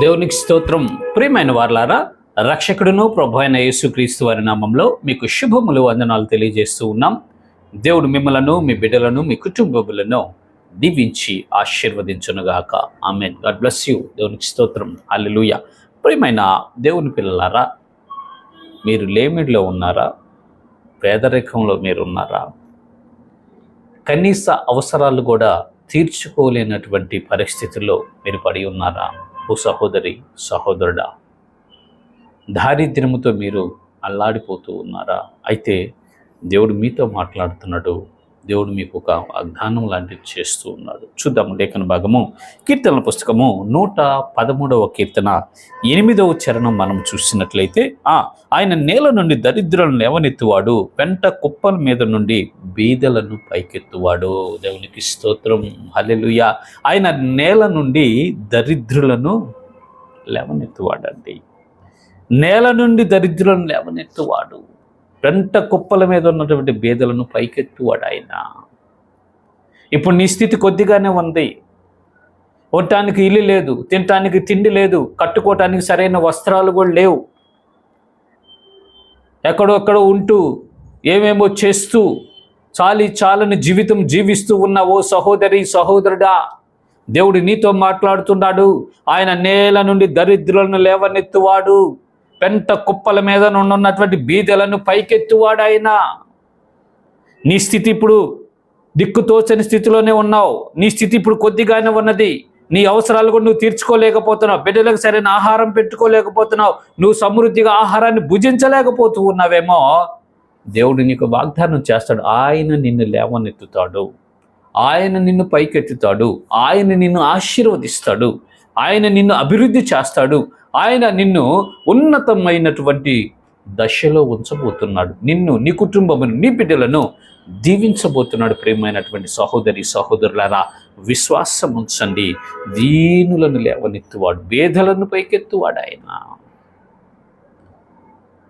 దేవునికి స్తోత్రం. ప్రియమైన వార్లారా రక్షకుడును ప్రభు అయిన యేసుక్రీస్తు వారి నామంలో మీకు శుభములు వందనాలు తెలియజేస్తూ ఉన్నాం. దేవుడు మిమ్మలను మీ బిడ్డలను మీ కుటుంబములను దీవించి ఆశీర్వదించునుగాక. ఆమెన్. God bless you. దేవునికి స్తోత్రం. అల్లెలుయ ప్రియమైన దేవుని పిల్లలారా మీరు లేమిడిలో ఉన్నారా? పేదరికంలో మీరు ఉన్నారా? కనీస అవసరాలు కూడా తీర్చుకోలేనటువంటి పరిస్థితుల్లో మీరు పడి ఉన్నారా? ఓ సహోదరి సహోదరుడా దారిద్ర్యముతో మీరు అల్లాడిపోతూ ఉన్నారా? అయితే దేవుడు మీతో మాట్లాడుతున్నాడు. దేవుడు మీకు ఒక అజ్ఞానం లాంటిది చేస్తూ ఉన్నాడు. చూద్దాము లేఖన భాగము కీర్తనల పుస్తకము నూట పదమూడవ కీర్తన ఎనిమిదవ చరణం మనం చూసినట్లయితే ఆయన నేల నుండి దరిద్రులను లేవనెత్తువాడు పెంట కుప్పల మీద నుండి బీదలను పైకెత్తువాడు. దేవునికి స్తోత్రం. హలెలుయ ఆయన నేల నుండి దరిద్రులను లేవనెత్తువాడండి. నేల నుండి దరిద్రులను లేవనెత్తువాడు. పెంట కుప్పల మీద ఉన్నటువంటి బీదలను పైకెత్తువాడు ఆయన ఇప్పుడు నీ స్థితి కొద్దిగానే ఉంది. ఉండటానికి ఇల్లు లేదు తినటానికి తిండి లేదు కట్టుకోవటానికి సరైన వస్త్రాలు కూడా లేవు. ఎక్కడో ఉంటూ ఏమేమో చేస్తూ చాలి చాలని జీవితం జీవిస్తూ ఉన్న ఓ సహోదరి సహోదరుడా దేవుడు నీతో మాట్లాడుతున్నాడు. ఆయన నేల నుండి దరిద్రులను లేవనెత్తువాడు. పెంట కుప్పల మీద ఉన్నటువంటి బీదలను పైకెత్తువాడు ఆయన నీ స్థితి ఇప్పుడు దిక్కుతోచని స్థితిలోనే ఉన్నావు. నీ స్థితి ఇప్పుడు కొద్దిగానే ఉన్నది. నీ అవసరాలు కూడా నువ్వు తీర్చుకోలేకపోతున్నావు. బిడ్డలకు సరైన ఆహారం పెట్టుకోలేకపోతున్నావు. నువ్వు సమృద్ధిగా ఆహారాన్ని భుజించలేకపోతూ ఉన్నావేమో. దేవుడు నీకు వాగ్దానం చేస్తాడు. ఆయన నిన్ను లేవనెత్తుతాడు. ఆయన నిన్ను పైకెత్తుతాడు. ఆయన నిన్ను ఆశీర్వదిస్తాడు. ఆయన నిన్ను అభివృద్ధి చేస్తాడు. ఆయన నిన్ను ఉన్నతమైనటువంటి దశలో ఉంచబోతున్నాడు. నిన్ను నీ కుటుంబమును నీ బిడ్డలను దీవించబోతున్నాడు ప్రేమైనటువంటి సహోదరి సహోదరులారా విశ్వాసం ఉంచండి దీనులను లేవనెత్తువాడు బేదలను పైకెత్తువాడు ఆయన.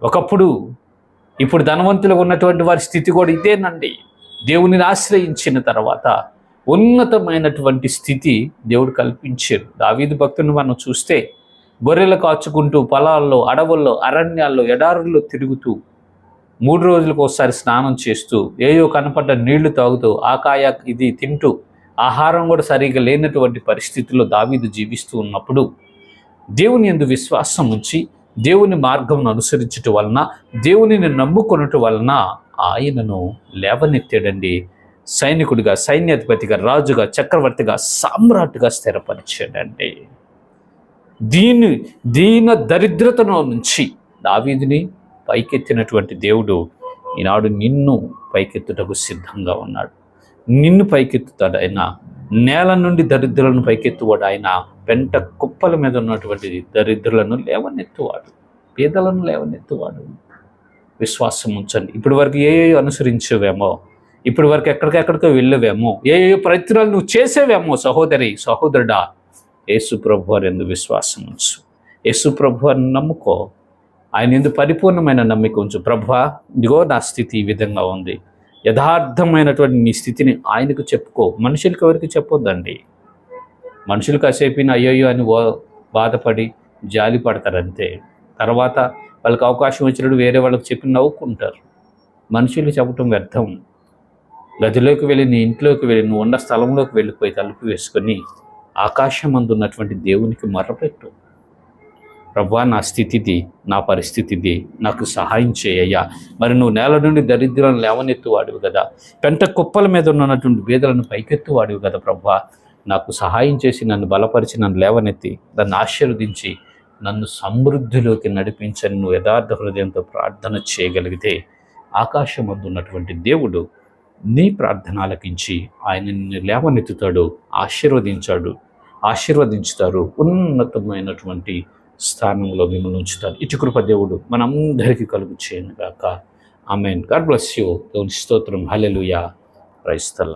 ఒకప్పుడు ఇప్పుడు ధనవంతులు ఉన్నటువంటి వారి స్థితి కూడా ఇదేనండి. దేవునిని ఆశ్రయించిన తర్వాత ఉన్నతమైనటువంటి స్థితి దేవుడు కల్పించారు దావీదు భక్తుని మనం చూస్తే గొర్రెలు కాచుకుంటూ పొలాల్లో అడవుల్లో అరణ్యాల్లో ఎడారుల్లో తిరుగుతూ మూడు రోజులకు ఒకసారి స్నానం చేస్తూ ఏయో కనపడ్డ నీళ్ళు తాగుతూ ఆకాయ ఇది తింటూ ఆహారం కూడా సరిగా లేనటువంటి పరిస్థితుల్లో దావీదు జీవిస్తూ ఉన్నప్పుడు దేవుని ఎందు విశ్వాసం ఉంచి దేవుని మార్గంను అనుసరించటం వలన దేవునిని నమ్ముకొనటం వలన ఆయనను లేవనెత్తాడండి. సైనికుడిగా సైన్యాధిపతిగా రాజుగా చక్రవర్తిగా సామ్రాట్గా స్థిరపరిచాడండి. దీని దీన దరిద్రతను నుంచి దావీదిని పైకెత్తినటువంటి దేవుడు ఈనాడు నిన్ను పైకెత్తుటకు సిద్ధంగా ఉన్నాడు. నిన్ను పైకెత్తుతాడు ఆయన నేల నుండి దరిద్రులను పైకెత్తువాడు ఆయన పెంట కుప్పల మీద ఉన్నటువంటి దరిద్రులను లేవనెత్తువాడు. పేదలను లేవనెత్తువాడు. విశ్వాసం ఉంచండి. ఇప్పటి వరకు ఏ అనుసరించేవేమో ఇప్పటి వరకు ఎక్కడికెక్కడికో వెళ్ళవేమో ఏ ఏ ప్రయత్నాలు నువ్వు చేసేవేమో సహోదరి సహోదరుడా యేసు ప్రభు వారి ఎందు విశ్వాసం ఉంచు. యేసు ప్రభు వారిని నమ్ముకో. ఆయన ఎందు పరిపూర్ణమైన నమ్మిక ఉంచు. ప్రభు ఇదిగో నా స్థితి ఈ విధంగా ఉంది. యథార్థమైనటువంటి నీ స్థితిని ఆయనకు చెప్పుకో. మనుషులకి ఎవరికి చెప్పొద్దండి? మనుషులు కాసేపు అయ్యయ్యో అని బాధపడి జాలి పడతారంతే. తర్వాత వాళ్ళకి అవకాశం వచ్చినప్పుడు వేరే వాళ్ళకి చెప్పి నవ్వుకుంటారు. మనుషులు చెప్పటం వ్యర్థం. గదిలోకి వెళ్ళి నీ ఇంట్లోకి వెళ్ళి నువ్వు ఉన్న స్థలంలోకి వెళ్ళిపోయి తలుపు వేసుకొని ఆకాశమందున్నటువంటి దేవునికి మర్రపెట్టు ప్రభా నా స్థితిది నా పరిస్థితిది నాకు సహాయం చేయయ్యా. మరి నువ్వు నేల నుండి దరిద్రాలను లేవనెత్తువాడివి కదా. పెంట కుప్పల మీద ఉన్నటువంటి వేదలను పైకెత్తువాడివి కదా ప్రభా. నాకు సహాయం చేసి నన్ను బలపరిచి నన్ను లేవనెత్తి నన్ను ఆశీర్వదించి నన్ను సమృద్ధిలోకి నడిపించని నువ్వు యథార్థ హృదయంతో ప్రార్థన చేయగలిగితే ఆకాశం ఉన్నటువంటి దేవుడు నీ ప్రార్థన ఆలకించి ఆయన నిన్ను లేవనెత్తుతాడు ఆశీర్వదించాడు. ఆశీర్వదించుతారు. ఉన్నతమైనటువంటి స్థానంలో మిమ్మల్ని ఉంచుతారు. ఇటు కృప దేవుడు మనందరికీ కలుగు చేయను గాక ఆమెన్. God bless you. దేవుని స్తోత్రం. హలెలుయా క్రైస్తల